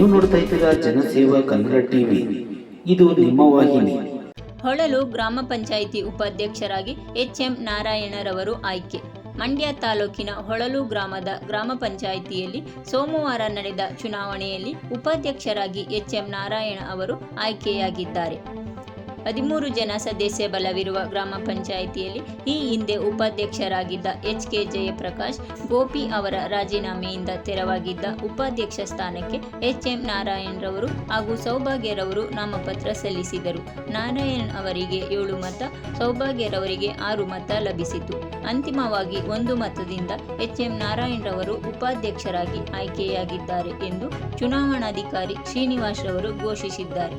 ನೀವು ನೋಡ್ತಾ ಇದ್ದೀರಾ ಜನಸೇವಾ ಕನ್ನಡ ಟಿವಿ. ಇದು ನಿಮ್ಮ ವಾಹಿನಿ. ಹೊಳಲು ಗ್ರಾಮ ಪಂಚಾಯಿತಿ ಉಪಾಧ್ಯಕ್ಷರಾಗಿ ಎಚ್ ಎಂ ನಾರಾಯಣರವರು ಆಯ್ಕೆ. ಮಂಡ್ಯ ತಾಲೂಕಿನ ಹೊಳಲು ಗ್ರಾಮದ ಗ್ರಾಮ ಪಂಚಾಯಿತಿಯಲ್ಲಿ ಸೋಮವಾರ ನಡೆದ ಚುನಾವಣೆಯಲ್ಲಿ ಉಪಾಧ್ಯಕ್ಷರಾಗಿ ಎಚ್ ಎಂ ನಾರಾಯಣ ಅವರು ಆಯ್ಕೆಯಾಗಿದ್ದಾರೆ. ಹದಿಮೂರು ಜನ ಸದಸ್ಯ ಬಲವಿರುವ ಗ್ರಾಮ ಪಂಚಾಯಿತಿಯಲ್ಲಿ ಈ ಹಿಂದೆ ಉಪಾಧ್ಯಕ್ಷರಾಗಿದ್ದ ಎಚ್ ಕೆ ಜಯಪ್ರಕಾಶ್, ಗೋಪಿ ಅವರ ರಾಜೀನಾಮೆಯಿಂದ ತೆರವಾಗಿದ್ದ ಉಪಾಧ್ಯಕ್ಷ ಸ್ಥಾನಕ್ಕೆ ಎಚ್ ಎಂ ನಾರಾಯಣರವರು ಹಾಗೂ ಸೌಭಾಗ್ಯರವರು ನಾಮಪತ್ರ ಸಲ್ಲಿಸಿದರು. ನಾರಾಯಣ್ ಅವರಿಗೆ ಏಳು ಮತ, ಸೌಭಾಗ್ಯರವರಿಗೆ ಆರು ಮತ ಲಭಿಸಿತು. ಅಂತಿಮವಾಗಿ ಒಂದು ಮತದಿಂದ ಎಚ್ ಎಂ ನಾರಾಯಣರವರು ಉಪಾಧ್ಯಕ್ಷರಾಗಿ ಆಯ್ಕೆಯಾಗಿದ್ದಾರೆ ಎಂದು ಚುನಾವಣಾಧಿಕಾರಿ ಶ್ರೀನಿವಾಸ್ ರವರು ಘೋಷಿಸಿದ್ದಾರೆ.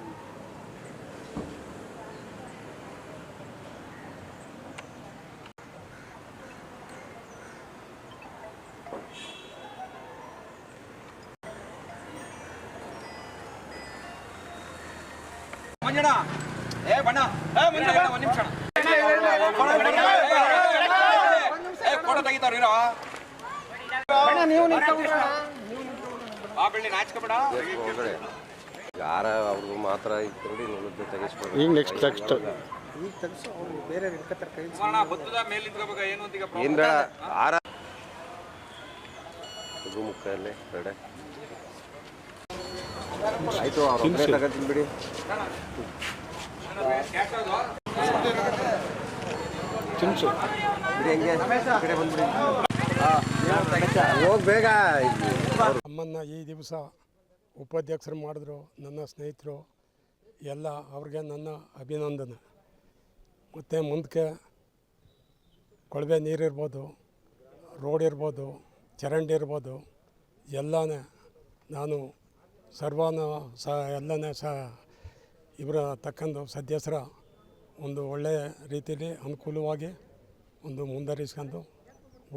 ಮಂಜಣ್ಣ. ಏ ಬಣ್ಣ. ಏ ಮಂಜ ಬಣ್ಣ ಒಂದ್ ನಿಮಿಷ. ಏ ಫೋಟೋ ತೆಗಿತಾರ ಇರೋ. ಆ ಬೆಳ್ಳಿ ನಾಚ್ಕೋಬೇಡ ಹೋಗ್ಬೇಡಿ ಯಾರ ಅವ್ರಿಗೆ ಮಾತ್ರ ಇತ್ತು ತೆಗಿಸ್ಬೋದು ಈಗ ನೆಕ್ಸ್ಟ್ ನೆಕ್ಸ್ಟ್ ಅಣ್ಣ ಬತ್ತದ ಮೇಲೆ ನಿಂತ್ಕೋಬೇಕ ಏನು ಅಂತ ಈಗ ಏನ್ ಬೇಡ ಆರ ಮುಖ ಮುಖದಲ್ಲಿ ಬೇಡ. ಆಯ್ತು ಅವ್ರ ತಗೋತೀನಿ ಬಿಡಿ ತಿನ್ಸು. ಬಿಡಿ ಹೆಂಗೆ ಕಡೆ ಬಂದ್ಬಿಡಿ. ಹೋಗ್ ಬೇಗ ನಮ್ಮನ್ನು ಈ ದಿವಸ ಉಪಾಧ್ಯಕ್ಷರು ಮಾಡಿದ್ರು ನನ್ನ ಸ್ನೇಹಿತರು ಎಲ್ಲ ಅವ್ರಿಗೆ ನನ್ನ ಅಭಿನಂದನೆ. ಮತ್ತು ಮುಂದಕ್ಕೆ ಕೊಳವೆ ನೀರಿರ್ಬೋದು ರೋಡ್ ಇರ್ಬೋದು ಚರಂಡಿ ಇರ್ಬೋದು ಎಲ್ಲನೇ ನಾನು ಸರ್ವಾನ ಸಹ ಎಲ್ಲನೇ ಸಹ ಇವರ ತಕ್ಕಂದು ಸದಸ್ಯರ ಒಂದು ಒಳ್ಳೆಯ ರೀತಿಯಲ್ಲಿ ಅನುಕೂಲವಾಗಿ ಒಂದು ಮುಂದರಿಸ್ಕೊಂಡು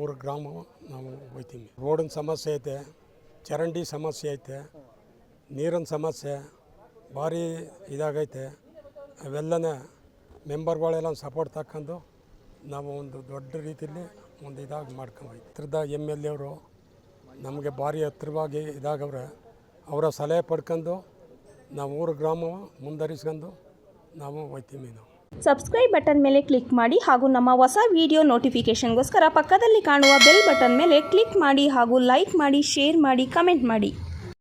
ಊರ ಗ್ರಾಮ ನಾವು ಹೋಗ್ತೀವಿ. ರೋಡಿನ ಸಮಸ್ಯೆ ಐತೆ, ಚರಂಡಿ ಸಮಸ್ಯೆ ಐತೆ, ನೀರಿನ ಸಮಸ್ಯೆ ಭಾರಿ ಇದಾಗೈತೆ. ಅವೆಲ್ಲನೇ ಮೆಂಬರ್ಗಳೆಲ್ಲ ಸಪೋರ್ಟ್ ತಕ್ಕಂಡು ನಾವು ಒಂದು ದೊಡ್ಡ ರೀತಿಯಲ್ಲಿ ಒಂದು ಇದಾಗಿ ಮಾಡ್ಕೊಂಬೈತೆ ಹತ್ರದ ಎಂ ಎಲ್ ಎ ಅವರು ನಮಗೆ ಭಾರಿ ಹತ್ತಿರವಾಗಿ ಇದಾಗವ್ರೆ. ಅವರ ಸಲಹೆ ಪಡ್ಕೊಂಡು ನಾವು ಊರು ಗ್ರಾಮ ಮುಂದರಿಸ್ಕೊಂಡು ನಾವು ಹೋಗ್ತೀವಿ ನಾವು ಸಬ್ಸ್ಕ್ರೈಬ್ ಬಟನ್ ಮೇಲೆ ಕ್ಲಿಕ್ ಮಾಡಿ ಹಾಗೂ ನಮ್ಮ ಹೊಸ ವಿಡಿಯೋ ನೋಟಿಫಿಕೇಷನ್ಗೋಸ್ಕರ ಪಕ್ಕದಲ್ಲಿ ಕಾಣುವ ಬೆಲ್ ಬಟನ್ ಮೇಲೆ ಕ್ಲಿಕ್ ಮಾಡಿ ಹಾಗೂ ಲೈಕ್ ಮಾಡಿ ಶೇರ್ ಮಾಡಿ ಕಮೆಂಟ್ ಮಾಡಿ.